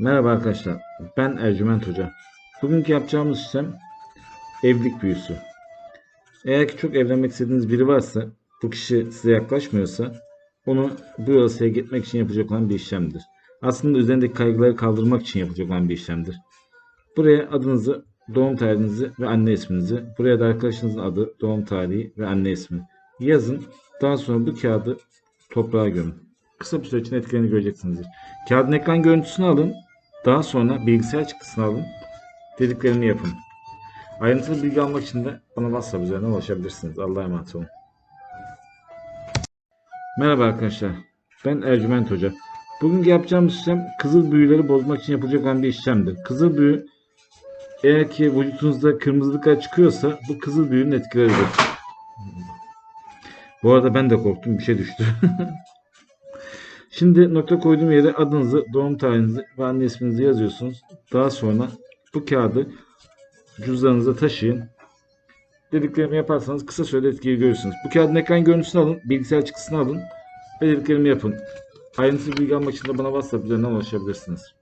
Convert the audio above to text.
Merhaba arkadaşlar, ben Ercüment Hoca. Bugünkü yapacağımız işlem evlilik büyüsü. Eğer ki çok evlenmek istediğiniz biri varsa, bu kişi size yaklaşmıyorsa, onu bu yasaya gitmek için yapacak olan bir işlemdir. Aslında üzerindeki kaygıları kaldırmak için yapacak olan bir işlemdir. Buraya adınızı, doğum tarihinizi ve anne isminizi, buraya da arkadaşınızın adı, doğum tarihi ve anne ismi yazın. Daha sonra bu kağıdı toprağa gömün. Kısa bir süre içinde etkilerini göreceksinizdir. Kağıdın ekran görüntüsünü alın. Daha sonra bilgisayar çıktısını alın. Dediklerini yapın. Ayrıntılı bilgi almak için de bana WhatsApp üzerinden ulaşabilirsiniz. Allah'a emanet olun. Merhaba arkadaşlar. Ben Ercüment Hoca. Bugün yapacağımız işlem kızıl büyüleri bozmak için yapılacak olan bir işlemdir. Kızıl büyü eğer ki vücudunuzda kırmızılıklar çıkıyorsa bu kızıl büyünün etkileridir. Bu arada ben de korktum. Bir şey düştü. Şimdi nokta koyduğum yere adınızı, doğum tarihinizi ve anne isminizi yazıyorsunuz. Daha sonra bu kağıdı cüzdanınıza taşıyın. Dediklerimi yaparsanız kısa sürede etkiyi görürsünüz. Bu kağıdın ekran görüntüsünü alın, bilgisayar çıktısını alın ve dediklerimi yapın. Ayrıntılı bilgi almak için de bana WhatsApp üzerinden ulaşabilirsiniz.